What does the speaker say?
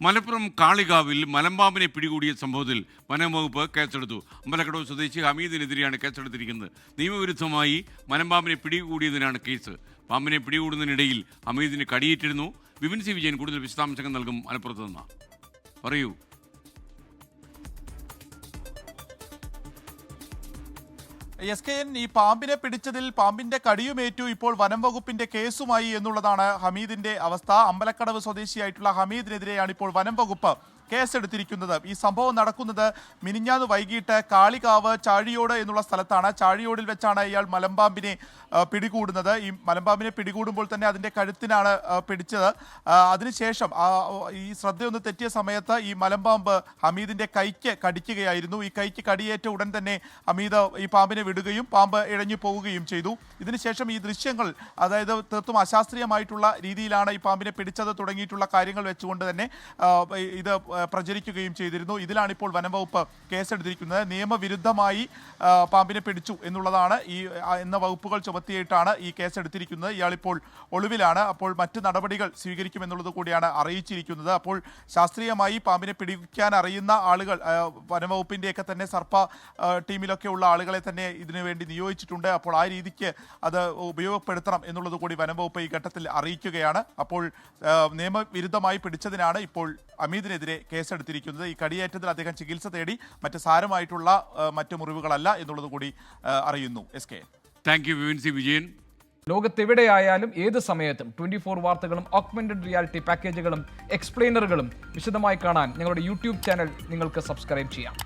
മലപ്പുറം കാളികാവിൽ മലമ്പാമ്പിനെ പിടികൂടിയ സംഭവത്തിൽ വനംവകുപ്പ് കേസെടുത്തു. അമ്പലക്കടവ് സ്വദേശി ഹമീദിനെതിരെയാണ് കേസെടുത്തിരിക്കുന്നത്. നിയമവിരുദ്ധമായി മലമ്പാമ്പിനെ പിടികൂടിയതിനാണ് കേസ്. പാമ്പിനെ പിടികൂടുന്നതിനിടയിൽ ഹമീദിന് കടിയേറ്റിരുന്നു. വിപിൻ സി വിജയൻ കൂടുതൽ വിശദാംശങ്ങൾ നൽകും മലപ്പുറത്ത് നിന്ന്. പറയൂ. എസ് കെ എൻ ഈ പാമ്പിനെ പിടിച്ചതിൽ പാമ്പിന്റെ കടിയുമേറ്റു ഇപ്പോൾ വനം വകുപ്പിന്റെ കേസുമായി എന്നുള്ളതാണ് ഹമീദിന്റെ അവസ്ഥ. അമ്പലക്കടവ് സ്വദേശിയായിട്ടുള്ള ഹമീദിനെതിരെയാണ് ഇപ്പോൾ വനം വകുപ്പ് കേസെടുത്തിരിക്കുന്നത്. ഈ സംഭവം നടക്കുന്നത് മിനിഞ്ഞാന്ന് വൈകിട്ട് കാളികാവ് ചാഴിയോട് എന്നുള്ള സ്ഥലത്താണ്. ചാഴിയോടിൽ വെച്ചാണ് ഇയാൾ മലമ്പാമ്പിനെ പിടികൂടുന്നത്. ഈ മലമ്പാമ്പിനെ പിടികൂടുമ്പോൾ തന്നെ അതിന്റെ കഴുത്തിനാണ് പിടിച്ചത്. അതിനുശേഷം ഈ ശ്രദ്ധയൊന്ന് തെറ്റിയ സമയത്ത് ഈ മലമ്പാമ്പ് ഹമീദിന്റെ കൈക്ക് കടിക്കുകയായിരുന്നു. ഈ കൈക്ക് കടിയേറ്റ ഉടൻ തന്നെ ഹമീദ് ഈ പാമ്പിനെ വിടുകയും പാമ്പ് ഇഴഞ്ഞു പോവുകയും ചെയ്തു. ഇതിനുശേഷം ഈ ദൃശ്യങ്ങൾ അതായത് തീർത്തും അശാസ്ത്രീയമായിട്ടുള്ള രീതിയിലാണ് ഈ പാമ്പിനെ പിടിച്ചത് തുടങ്ങിയിട്ടുള്ള കാര്യങ്ങൾ വെച്ചുകൊണ്ട് തന്നെ ഇത് പ്രചരിക്കുകയും ചെയ്തിരുന്നു. ഇതിലാണ് ഇപ്പോൾ വനം വനംവകുപ്പ് കേസെടുത്തിരിക്കുന്നത്. നിയമവിരുദ്ധമായി പാമ്പിനെ പിടിച്ചു എന്നുള്ളതാണ് ഈ എന്ന വകുപ്പുകൾ ചുമത്തിയിട്ടാണ് ഈ കേസെടുത്തിരിക്കുന്നത്. ഇയാളിപ്പോൾ ഒളിവിലാണ്. അപ്പോൾ മറ്റ് നടപടികൾ സ്വീകരിക്കുമെന്നുള്ളത് കൂടിയാണ് അറിയിച്ചിരിക്കുന്നത്. അപ്പോൾ ശാസ്ത്രീയമായി പാമ്പിനെ പിടിക്കാൻ അറിയുന്ന ആളുകൾ വനംവകുപ്പിന്റെയൊക്കെ തന്നെ സർപ്പ ടീമിലൊക്കെ ഉള്ള ആളുകളെ തന്നെ ഇതിനു വേണ്ടി നിയോഗിച്ചിട്ടുണ്ട്. അപ്പോൾ ആ രീതിക്ക് അത് ഉപയോഗപ്പെടുത്തണം എന്നുള്ളത് കൂടി വനംവകുപ്പ് ഈ ഘട്ടത്തിൽ അറിയിക്കുകയാണ്. അപ്പോൾ നിയമവിരുദ്ധമായി പിടിച്ചതിനാണ് ഇപ്പോൾ അമീദിനെതിരെ കേസെടുത്തിരിക്കുന്നത്. ഈ കടിയേറ്റത്തിൽ അദ്ദേഹം ചികിത്സ തേടി മറ്റ് സാരമായിട്ടുള്ള മറ്റ് മുറിവുകളല്ല എന്നുള്ളത് കൂടി അറിയുന്നു. S K. Thank you C Vijayan ലോകത്തെവിടെയായാലും ഏത് സമയത്തും ട്വന്റി ഫോർ വാർത്തകളും ഓഗ്മെന്റഡ് റിയാലിറ്റി പാക്കേജുകളും എക്സ്പ്ലെയിനറുകളും വിശദമായി കാണാൻ ഞങ്ങളുടെ യൂട്യൂബ് ചാനൽ നിങ്ങൾക്ക് സബ്സ്ക്രൈബ് ചെയ്യാം.